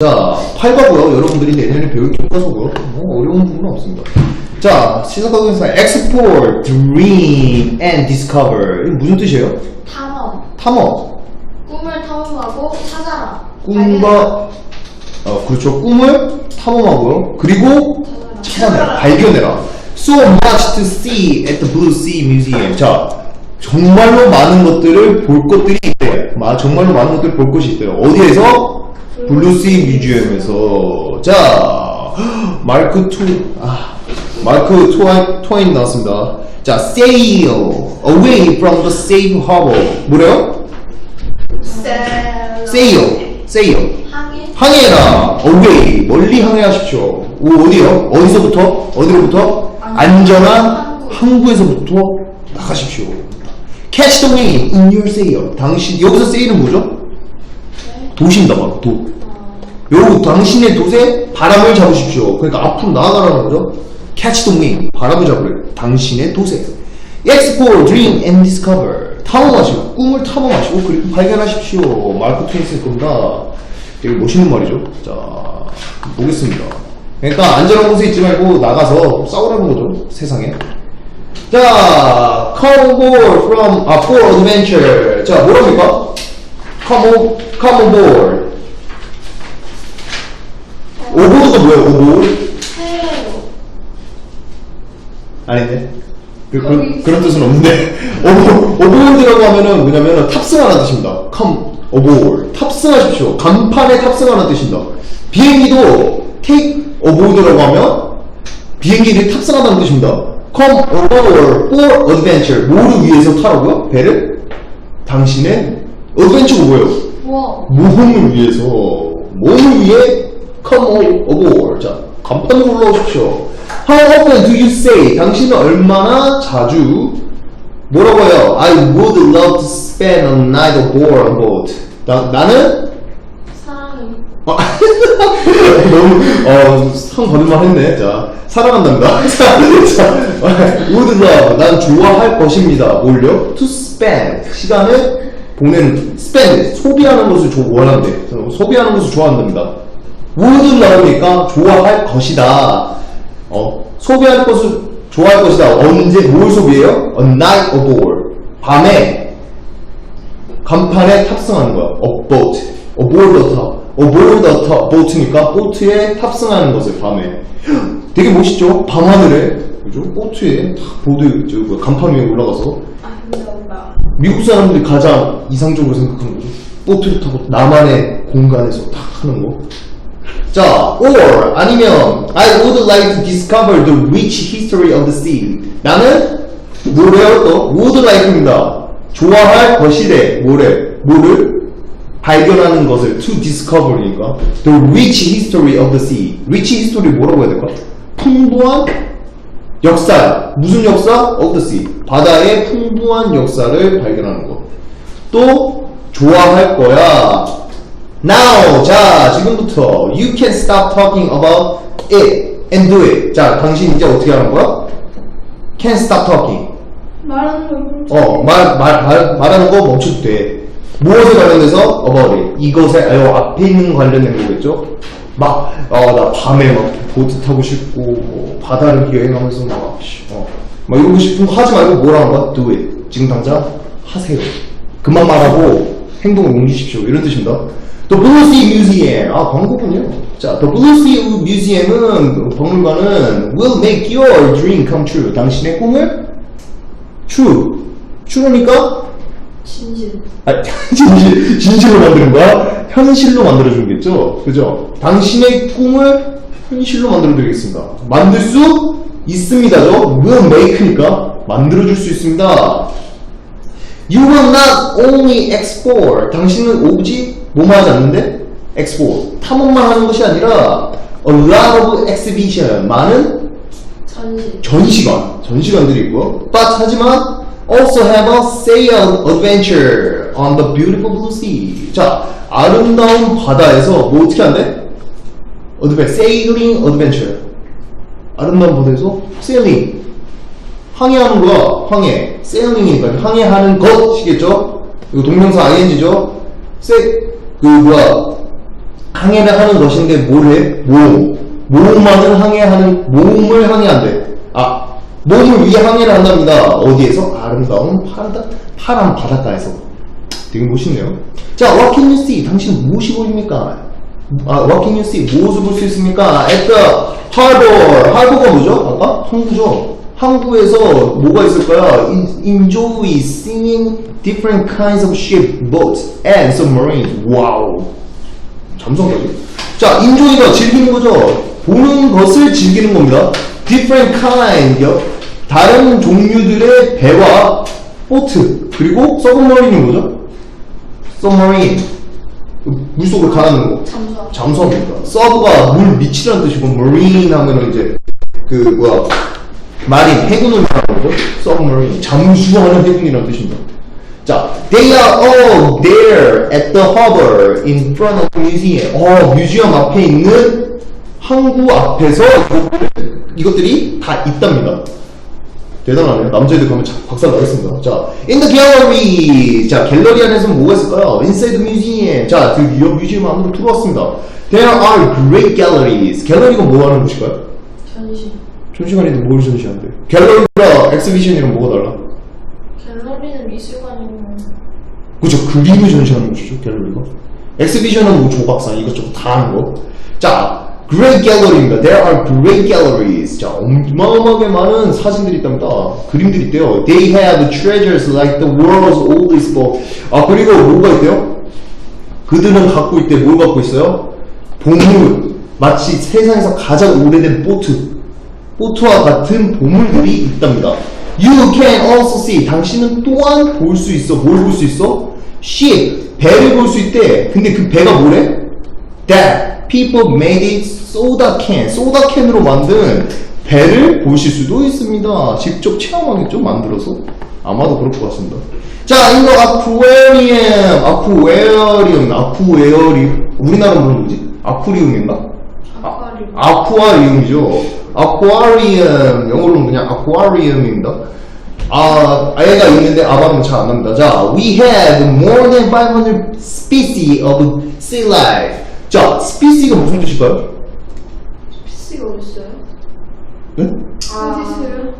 자, 8과고요. 여러분들이 내년에 배울 교과서고요. 뭐 어려운 부분은 없습니다. 자, 시작하겠습니다. Explore, Dream, and Discover. 이게 무슨 뜻이에요? 탐험. 탐험. 꿈을 탐험하고 찾아라. 꿈과, 어, 그렇죠. 꿈을 탐험하고요. 그리고 찾아내라. 발견해라. So much to see at the Blue Sea Museum. 자, 정말로 많은 것들을 볼 것들이 있대요. 마, 정말로 많은 것들을 볼 것이 있대요. 어디에서? 블루시 뮤지엄에서. 자, 마크 투, 아, 마크 트와인, 트와인 나왔습니다. 자, sail away from the safe harbor. 뭐래요? 셀. sail, sail. 항해. 항해라 away 멀리 항해하십시오 오, 어디요? 어디서부터? 어디로부터? 안전한 항구에서부터 나가십시오 catch the wind in your sail 당신 여기서 sail은 뭐죠? 도신다 바 요, 당신의 돛에 바람을 잡으십시오. 그러니까 앞으로 나아가라는 거죠. Catch the wind. 바람을 잡으래 당신의 돛에. Explore, dream and discover. 탐험하시고 꿈을 탐험하시고 그리고 발견하십시오. 마르크 트윈스일 겁니다. 되게 멋있는 말이죠. 자 보겠습니다. 그러니까 안전한 곳에 있지 말고 나가서 싸우라는 거죠 세상에. 자 come aboard from 아 for adventure. 자 뭐랍니까? Come, o, come aboard 오보드가 뭐예요 오보드 해외로. 아닌데 그, 그, 그런 뜻은 없는데 오보, 오보드라고 하면은 뭐냐면은 탑승하는 뜻입니다 come aboard 탑승하십시오 간판에 탑승하는 뜻입니다 비행기도 take aboard라고 하면 비행기를 탑승한다는 뜻입니다 come aboard for adventure 뭐를 위해서 타라고요? 배를? 당신의 adventure가 뭐예요? 뭐? 모험을 위해서 몸을 위해 come aboard 자 간판으로 올라오십시오. How often do you say 당신은 얼마나 자주 뭐라고 해요? I would love to spend a night aboard a boat. 나, 나는? 사랑해. 어, 너무 어, 상 거짓말 했네. 자 사랑한답니다. 자, 자 would love. 난 좋아할 것입니다. 뭘요? to spend. 시간을 보내는 spend. 소비하는 것을 조, 원한대. 소비하는 것을 좋아한답니다 would love니까 좋아할 것이다 어 소비할 것을 좋아할 것이다 언제 뭘 소비해요? a night aboard 밤에 간판에 탑승하는 거야. a boat. aboard the top. aboard the top. boat니까 보트에 탑승하는 것을 밤에. 되게 멋있죠? 밤하늘에. 그죠? 보트에 탁 보드, 저, 뭐야, 간판 위에 올라가서. 미국 사람들이 가장 이상적으로 생각하는 거죠. 보트를 타고 나만의 공간에서 탁 하는 거. 자, or 아니면 I would like to discover the rich history of the sea. 나는 뭐래요 또? would like입니다. 좋아할 것이래. 뭐래? 뭐를? 발견하는 것을 to discover니까 the rich history of the sea. rich history 뭐라고 해야 될까? 풍부한 역사. 무슨 역사? of the sea. 바다의 풍부한 역사를 발견하는 것. 또 좋아할 거야. Now, 자, 지금부터 you can stop talking about it and do it. 자, 당신 이제 어떻게 하는 거야? Can stop talking. 말하는 걸 멈춰. 어, 말, 말, 말, 말하는 거 멈춰도 돼. 무엇에 관련해서? about it. 이것에, 아, 요 앞에 있는 관련된 거겠죠? 막, 어, 나 밤에 막 보트 타고 싶고, 뭐, 바다를 여행하면서 막, 씨, 어, 막 이러고 싶은 거 하지 말고 뭐라는 거야? do it. 지금 당장 하세요. 그만 말하고 행동을 옮기십시오. 이런 뜻입니다. The Blue Sea Museum. 아, 광고군요. 자, The Blue Sea Museum은, 박물관은 will make your dream come true. 당신의 꿈을 true. true니까 진실. 아, 진실, 진실로 만드는 거야? 현실로 만들어주겠죠? 그죠? 당신의 꿈을 현실로 만들어드리겠습니다. 만들 수 있습니다죠? will make니까 만들어줄 수 있습니다. You will not only explore. 당신은 오직 뭐만 하지 않는데? explore. 탐험만 하는 것이 아니라 a lot of exhibition. 많은 전실. 전시관, 전시관들이 있고요. But 하지만 also have a sail adventure on the beautiful blue sea. 자, 아름다운 바다에서 뭐 어떻게 한대? 어드벤 sailing adventure. 아름다운 바다에서 sailing. 항해하는 거야. 항해. sailing이니까 항해하는 것이겠죠? 이거 동명사 ing죠? 세, 그 뭐야? 항해를 하는 것인데 뭘 해? 모험. 모험만을 항해하는, 모험을 항해한대. 아, 몸을 위해 항해를 한답니다. 어디에서? 아름다운 파란, 파란 바닷가에서. 되게 멋있네요. 자, what can you see? 당신은 무엇이 보입니까? 아, what can you see? 무엇을 볼 수 있습니까? at the harbor. harbor가 뭐죠? 아까? 항구죠. 항구에서 뭐가 있을까요? En- enjoy seeing different kinds of ship, boats, and submarines. 와우. 잠성까지. 자, enjoy가 즐기는 거죠. 보는 것을 즐기는 겁니다. different kind, 요 다른 종류들의 배와 보트, 그리고 서브머린이 뭐죠? submarine. 물속으로 가라는 거. 잠수함. 잠수함입니다. 서브가 물 밑이라는 뜻이고, marine 하면은 이제, 그, 뭐야, 마린, 해군을 거죠. submarine. 잠수하는 해군이라는 뜻입니다. 자, they are all there at the harbor in front of the museum. 어, 뮤지엄 앞에 있는 항구 앞에서 이것들이 다 있답니다. 대단하네요. 남자애들 가면 자- 박살 나겠습니다. 자, in the gallery. 자, 갤러리 안에서 뭐가 있을까요? Inside the museum. 자, 드디어 뮤지엄 안으로 들어왔습니다. There are great galleries. 갤러리가 뭐 하는 곳일까요? 전시. 전시관인데 뭘 전시한대? 갤러리랑 엑스비션이랑 뭐가 달라? 갤러리는 미술관이고 그죠 그림을 전시하는 곳이죠 갤러리가 엑스비션은 뭐 조각상 이것저것 다 하는 거. 자, Great Gallery입니다. There are great galleries. 자, 어마어마하게 많은 사진들이 있답니다. 그림들이 있대요. They have treasures like the world's oldest book. 아, 그리고 뭐가 있대요? 그들은 갖고 있대. 뭘 갖고 있어요? 보물. 마치 세상에서 가장 오래된 보트. 보트와 같은 보물들이 있답니다. You can also see. 당신은 또한 볼 수 있어. 뭘 볼 수 있어? Ship. 배를 볼 수 있대. 근데 그 배가 뭐래? That people made it soda can. soda can으로 만든 배를 보실 수도 있습니다. 직접 체험하겠죠? 만들어서. 아마도 그럴 것 같습니다. 자, 이거 아쿠아리움. 아쿠아리움. 아쿠아리움. 우리나라 뭐는 뭐지? 아쿠리움인가? 아쿠아리움. 아쿠아리움이죠. 아쿠아리움 영어로는 그냥 아쿠아리움입니다. 아, 애가 있는데 아바는 잘안 납니다. 자, we have more than 500 species of sea life. 자, species가 무슨 뜻일까요? PC가 어딨어요? 네? 아, 어딨어요?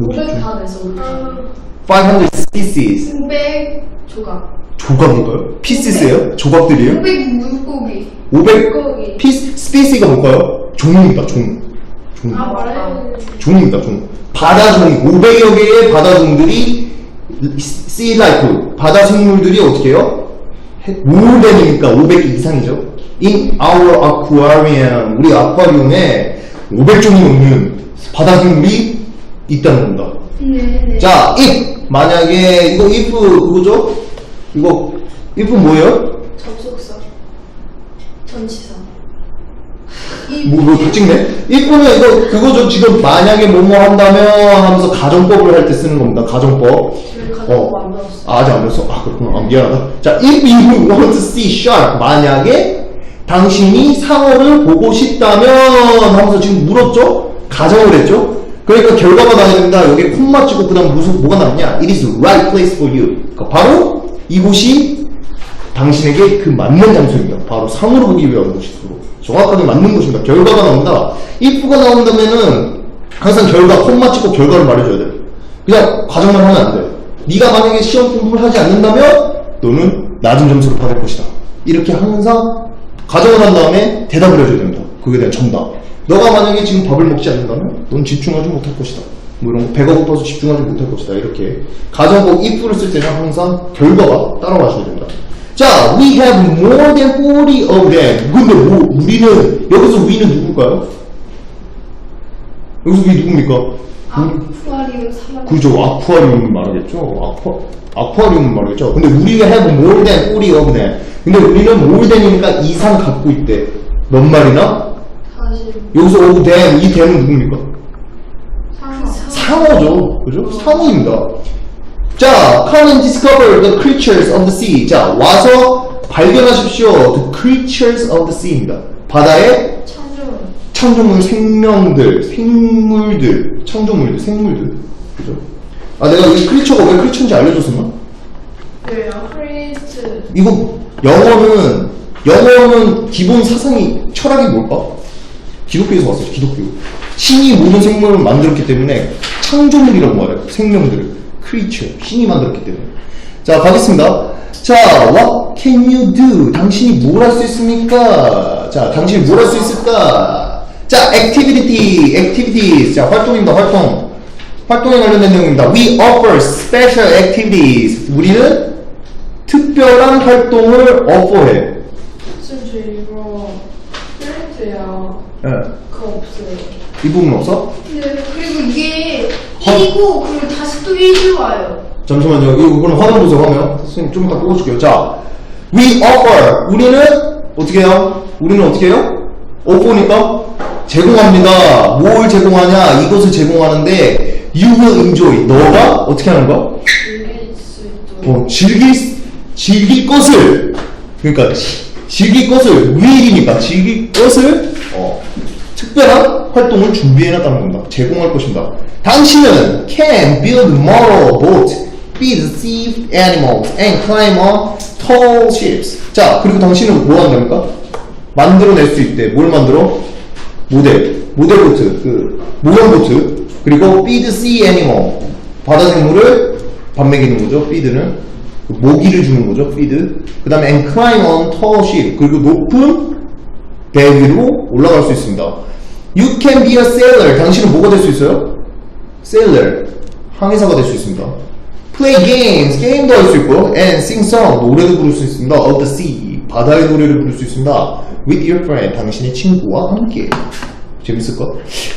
여기 500 있죠. 다 됐어. 500 species. 500 조각. 조각인가요? pieces예요? 조각들이에요? 500 물고기. 500 물고기. piece, species가 뭘까요? 종입니다, 종. 종. 종입니다, 종. 바다종, 500여 개의 바다종들이 sea life, 바다 생물들이 어떻게 해요? more than이니까 500개 이상이죠. In our aquarium, 우리 아쿠아리움에 500종이 넘는 바다 생물이 있다는 겁니다. 네, 네. 자, if 만약에 이거 if 그거죠? 이거 if 뭐예요? 접속사. 전치사. 뭐, 뭐, 다 찍네? if는 이거, 그거죠. 지금 만약에 뭐뭐 한다면 하면서 가정법을 할 때 쓰는 겁니다. 가정법. 안 배웠어? 아, 아직 안 배웠어? 아, 그렇구나. 아, 미안하다. 자, if you want to see shark. 만약에 당신이 상어를 보고 싶다면 하면서 지금 물었죠? 가정을 했죠? 그러니까 결과가 나야 됩니다. 여기 콤마 찍고 그 다음 무슨, 뭐가 나왔냐? It is the right place for you. 그러니까 바로 이곳이 당신에게 그 맞는 장소입니다. 바로 상으로 보기 위한 곳이고 정확하게 맞는 곳입니다. 결과가 나온다. if가 나온다면은 항상 결과 콤마 찍고 결과를 말해줘야 돼. 그냥 과정만 하면 안 돼. 네가 만약에 시험 공부를 하지 않는다면 너는 낮은 점수를 받을 것이다. 이렇게 항상 가정을 한 다음에 대답을 해줘야 됩니다. 그에 대한 정답. 너가 만약에 지금 밥을 먹지 않는다면 넌 집중하지 못할 것이다. 뭐 이런 거 배가 고파서 집중하지 못할 것이다. 이렇게 가정법 if를 쓸 때는 항상 결과가 따라와줘야 됩니다. 자, we have more than 40 of them. 근데 뭐, 우리는, 여기서 우리는 누굴까요? 여기서 우리 누굽니까? 아쿠아리움 사람. 그죠, 아쿠아리움을 말하겠죠? 아쿠아, 아쿠아리움을 말하겠죠? 근데 우리가 have more than 40 of them. 근데 우리는 more than이니까 이상 갖고 있대. 몇 마리나? 사실. 여기서 of them, 이 them은 누굽니까? 상어. 상어죠. 그죠? 상어입니다. 자, come and discover the creatures of the sea. 자, 와서 발견하십시오. The creatures of the sea입니다. 바다의 창조물. 창조물, 생명들, 생물들, 창조물들, 생물들. 그죠? 아, 내가 이 크리처가 왜 크리처인지 알려줬었나? 왜요? 크리스트. 이거 영어는 영어는 기본 사상이, 철학이 뭘까? 기독교에서 왔어요, 기독교. 신이 모든 생물을 만들었기 때문에 창조물이라고 말해요. 생명들을. Creature. 신이 만들었기 때문에. 자, 가겠습니다. 자, what can you do? 당신이 뭘 할 수 있습니까? 자, 당신이 뭘 할 수 있을까? 자, activity, activities. 자, 활동입니다, 활동. 활동에 관련된 내용입니다. We offer special activities. 우리는 특별한 활동을 offer해. 저 이거 프린트야. 예. 그거 없어요. 이 부분 없어? 네, 그리고 이게 1이고 그리고 다시 또 1이 와요. 잠시만요. 이거 그럼 화면 보세요, 화면. 선생님 좀 이따 끄어줄게요. 자, we offer. 우리는 어떻게 해요? 우리는 어떻게 해요? offer니까 제공합니다. 뭘 제공하냐? 이것을 제공하는데 you will enjoy. 너가 어떻게 하는 거야? 즐길 수 있도록. 어, 즐길, 즐길 것을, 그러니까, 지- 즐길 것을, will이니까 즐길 것을, 어, 특별한 활동을 준비해놨다는 겁니다. 제공할 것입니다. 당신은 can build motor boat, feed sea animals, and climb on tall ships. 자, 그리고 당신은 뭐 한답니까? 만들어낼 수 있대. 뭘 만들어? 모델. 모델 보트. 그, 모형 보트. 그리고 feed sea animal. 바다 생물을 밥 먹이는 거죠. feed는. 그 모기를 주는 거죠. feed. 그 다음에 and climb on tall ship. 그리고 높은 배 위로 올라갈 수 있습니다. You can be a sailor. 당신은 뭐가 될 수 있어요? sailor. 항해사가 될 수 있습니다. Play games. 게임도 할 수 있고요. And sing song. 노래도 부를 수 있습니다. Of the sea. 바다의 노래를 부를 수 있습니다. With your friend. 당신의 친구와 함께. 재밌을까?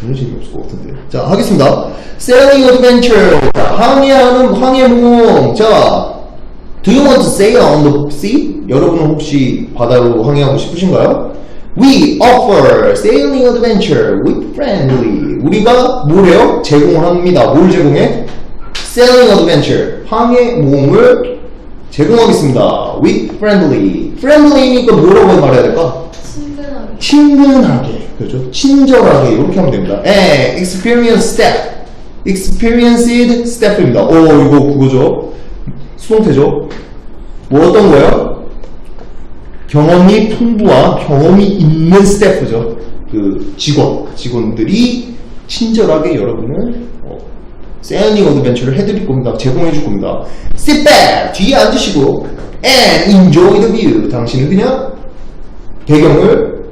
전혀 재미없을 것 같은데. 자, 하겠습니다. Sailing adventure. 자, 항해하는 항해모험. 자, Do you want to sail on the sea? 여러분은 혹시 바다로 항해하고 싶으신가요? We offer sailing adventure with friendly. 우리가 뭐래요? 제공을 합니다. 뭘 제공해? Sailing adventure. 항해 모험을 제공하겠습니다. With friendly. friendly니까 뭐라고 말해야 될까? 친근하게. 친근하게. 그렇죠? 친절하게. 이렇게 하면 됩니다. 에, experienced staff. experienced staff입니다. 오, 이거 그거죠. 수동태죠. 뭐 어떤 거예요? 경험이 풍부한 경험이 있는 스태프죠. 그 직원, 직원들이 친절하게 여러분을 어, 세일링 어드벤처를 해드릴 겁니다. 제공해 줄 겁니다. Sit back, 뒤에 앉으시고 and enjoy the view. 당신은 그냥 배경을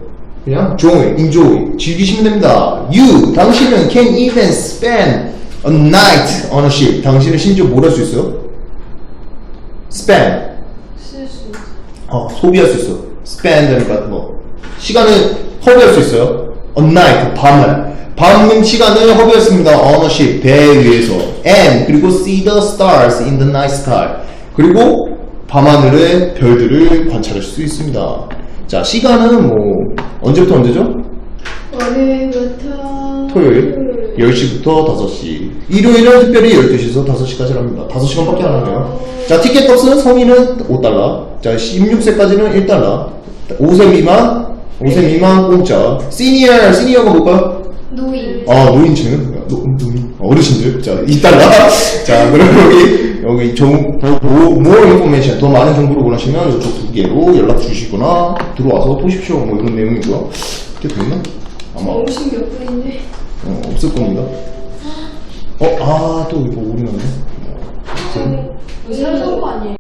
그냥 joy, enjoy, 즐기시면 됩니다. You, 당신은 can even spend a night on a ship. 당신은 심지어 뭘 할 수 있어요? spend, 어, 소비할 수 있어. spend니까 뭐 시간을 허비할 수 있어요. a night 밤을 밤은 시간을 허비했습니다. on a ship 배 위에서 and 그리고 see the stars in the night sky 그리고 밤하늘의 별들을 관찰할 수 있습니다. 자 시간은 뭐 언제부터 언제죠? 월요일부터 토요일 10시부터 5시. 일요일은 특별히 12시에서 5시까지 합니다. 5시간밖에 안 하네요 자 티켓 값은 성인은 5달러. 자 16세까지는 1달러. 5세 미만 5세 미만 공짜. 시니어 시니어가 뭘까요? 노인. 아 노인층은 노, 노인. 어르신들? 자 2달러. 자 그럼 여기 여기 더more information 더 많은 정보를 원하시면 이쪽 두 개로 연락 주시거나 들어와서 보십시오. 뭐 이런 내용이고요. 이게 됐나? 아마 50몇 분인데. 어, 없을 겁니다. 어, 아, 또 이거 오류 났네. 어, 새로 산거 아니에요?